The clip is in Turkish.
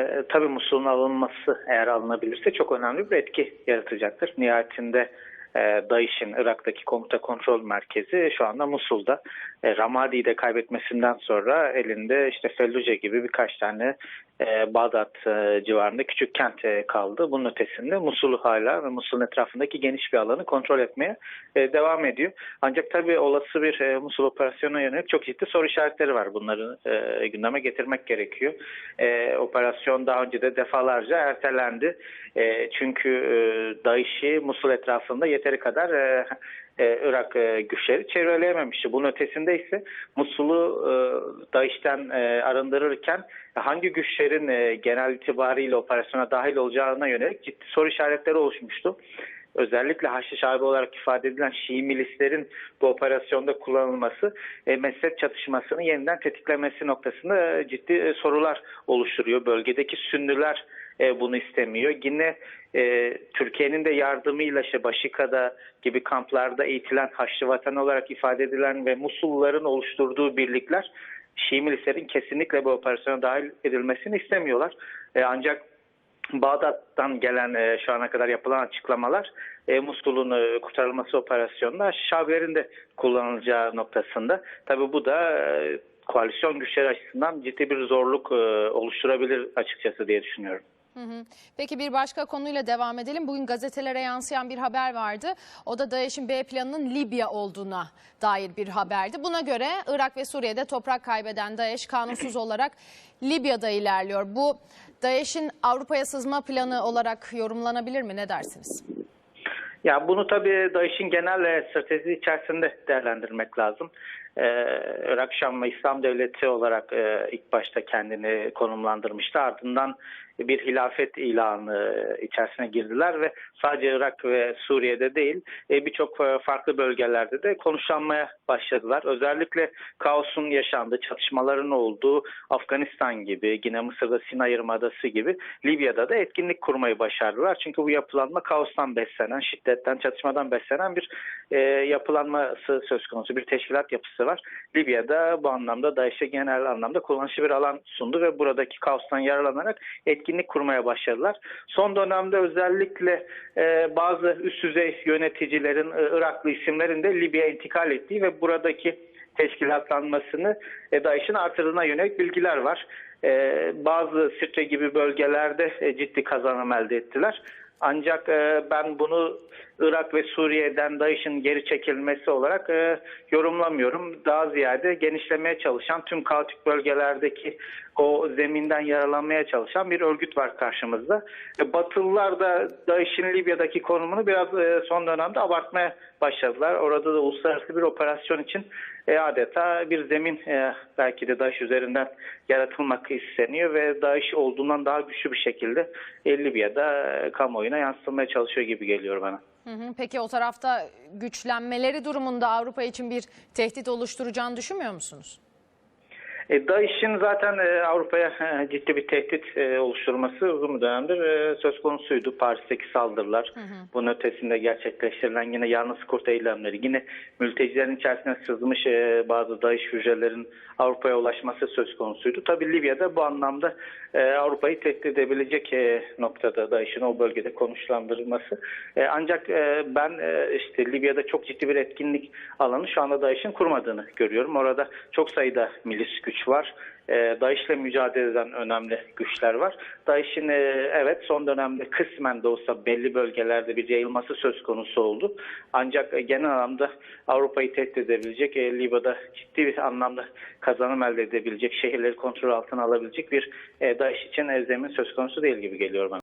E, tabii Musul'un alınması eğer alınabilirse çok önemli bir etki yaratacaktır. Nihayetinde DAEŞ'in Irak'taki komuta kontrol merkezi şu anda Musul'da. E, Ramadi'yi de kaybetmesinden sonra elinde işte Felluce gibi birkaç tane e, Bağdat e, civarında küçük kent e, kaldı. Bunun ötesinde Musul'u hala ve Musul'un etrafındaki geniş bir alanı kontrol etmeye devam ediyor. Ancak tabii olası bir Musul operasyonuna yönelik çok ciddi soru işaretleri var. Bunları gündeme getirmek gerekiyor. Operasyon daha önce de defalarca ertelendi. Çünkü DAEŞ'i Musul etrafında yeteri kadar e, e, Irak e, güçleri çevreleyememişti. Bunun ötesinde ise Musul'u e, DAEŞ'ten e, arındırırken hangi güçlerin e, genel itibariyle operasyona dahil olacağına yönelik ciddi soru işaretleri oluşmuştu. Özellikle Haçlı Şabi olarak ifade edilen Şii milislerin bu operasyonda kullanılması e, mezhep çatışmasını yeniden tetiklemesi noktasında e, ciddi e, sorular oluşturuyor. Bölgedeki Sünnüler e, bunu istemiyor. Yine e, Türkiye'nin de yardımıyla işte Başika'da gibi kamplarda eğitilen Haçlı vatan olarak ifade edilen ve Musulluların oluşturduğu birlikler Şii milislerin kesinlikle bu operasyona dahil edilmesini istemiyorlar. E, ancak Bağdat'tan gelen e, şu ana kadar yapılan açıklamalar e, Musul'un e, kurtarılması operasyonunda Şabilerin de kullanılacağı noktasında. Tabi bu da e, koalisyon güçleri açısından ciddi bir zorluk e, oluşturabilir açıkçası diye düşünüyorum. Hı hı. Peki bir başka konuyla devam edelim. Bugün gazetelere yansıyan bir haber vardı. O da DAEŞ'in B planının Libya olduğuna dair bir haberdi. Buna göre Irak ve Suriye'de toprak kaybeden DAEŞ kanunsuz olarak Libya'da ilerliyor. Bu DAEŞ'in Avrupa'ya sızma planı olarak yorumlanabilir mi? Ne dersiniz? Ya bunu tabii DAEŞ'in genel e, stratejisi içerisinde değerlendirmek lazım. Ee, Irak Şam ve İslam Devleti olarak e, ilk başta kendini konumlandırmıştı. Ardından bir hilafet ilanı içerisine girdiler ve sadece Irak ve Suriye'de değil e, birçok e, farklı bölgelerde de konuşlanmaya başladılar. Özellikle kaosun yaşandığı, çatışmaların olduğu Afganistan gibi, yine Mısır'da Sinay Yarımadası gibi Libya'da da etkinlik kurmayı başardılar. Çünkü bu yapılanma kaostan beslenen, şiddetten, çatışmadan beslenen bir e, yapılanması söz konusu, bir teşkilat yapısı var. Libya'da bu anlamda DAEŞ'e genel anlamda kullanışlı bir alan sundu ve buradaki kaostan yararlanarak etkinlik kurmaya başladılar. Son dönemde özellikle e, bazı üst düzey yöneticilerin e, Iraklı isimlerin de Libya'ya intikal ettiği ve buradaki teşkilatlanmasını e, DAEŞ'in artırına yönelik bilgiler var. E, bazı Sirte gibi bölgelerde e, ciddi kazanım elde ettiler. Ancak e, ben bunu Irak ve Suriye'den DAEŞ'in geri çekilmesi olarak e, yorumlamıyorum. Daha ziyade genişlemeye çalışan tüm kaotik bölgelerdeki o zeminden yaralanmaya çalışan bir örgüt var karşımızda. E, Batılılar da DAEŞ'in Libya'daki konumunu biraz e, son dönemde abartmaya başladılar. Orada da uluslararası bir operasyon için e, adeta bir zemin e, belki de DAEŞ üzerinden yaratılmak isteniyor ve DAEŞ olduğundan daha güçlü bir şekilde e, Libya'da e, kamuoyuna yansıtılmaya çalışıyor gibi geliyor bana. Peki o tarafta güçlenmeleri durumunda Avrupa için bir tehdit oluşturacağını düşünmüyor musunuz? E, DAEŞ'in zaten e, Avrupa'ya e, ciddi bir tehdit e, oluşturması uzun bir dönemdir e, söz konusuydu. Paris'teki saldırılar, bunun ötesinde gerçekleştirilen yine yalnız kurt eylemleri, yine mültecilerin içerisine sızmış e, bazı DAEŞ hücrelerin Avrupa'ya ulaşması söz konusuydu. Tabii Libya'da bu anlamda e, Avrupa'yı tehdit edebilecek e, noktada DAEŞ'in o bölgede konuşlandırılması. E, ancak e, ben e, işte Libya'da çok ciddi bir etkinlik alanı şu anda DAEŞ'in kurmadığını görüyorum. Orada çok sayıda milis güç var. E, DAEŞ'le mücadele eden önemli güçler var. DAEŞ'in e, evet son dönemde kısmen de olsa belli bölgelerde bir yayılması söz konusu oldu. Ancak e, genel anlamda Avrupa'yı tehdit edebilecek, e, Libya'da ciddi bir anlamda kazanım elde edebilecek, şehirleri kontrol altına alabilecek bir e, DAEŞ için e, zemin söz konusu değil gibi geliyor bana.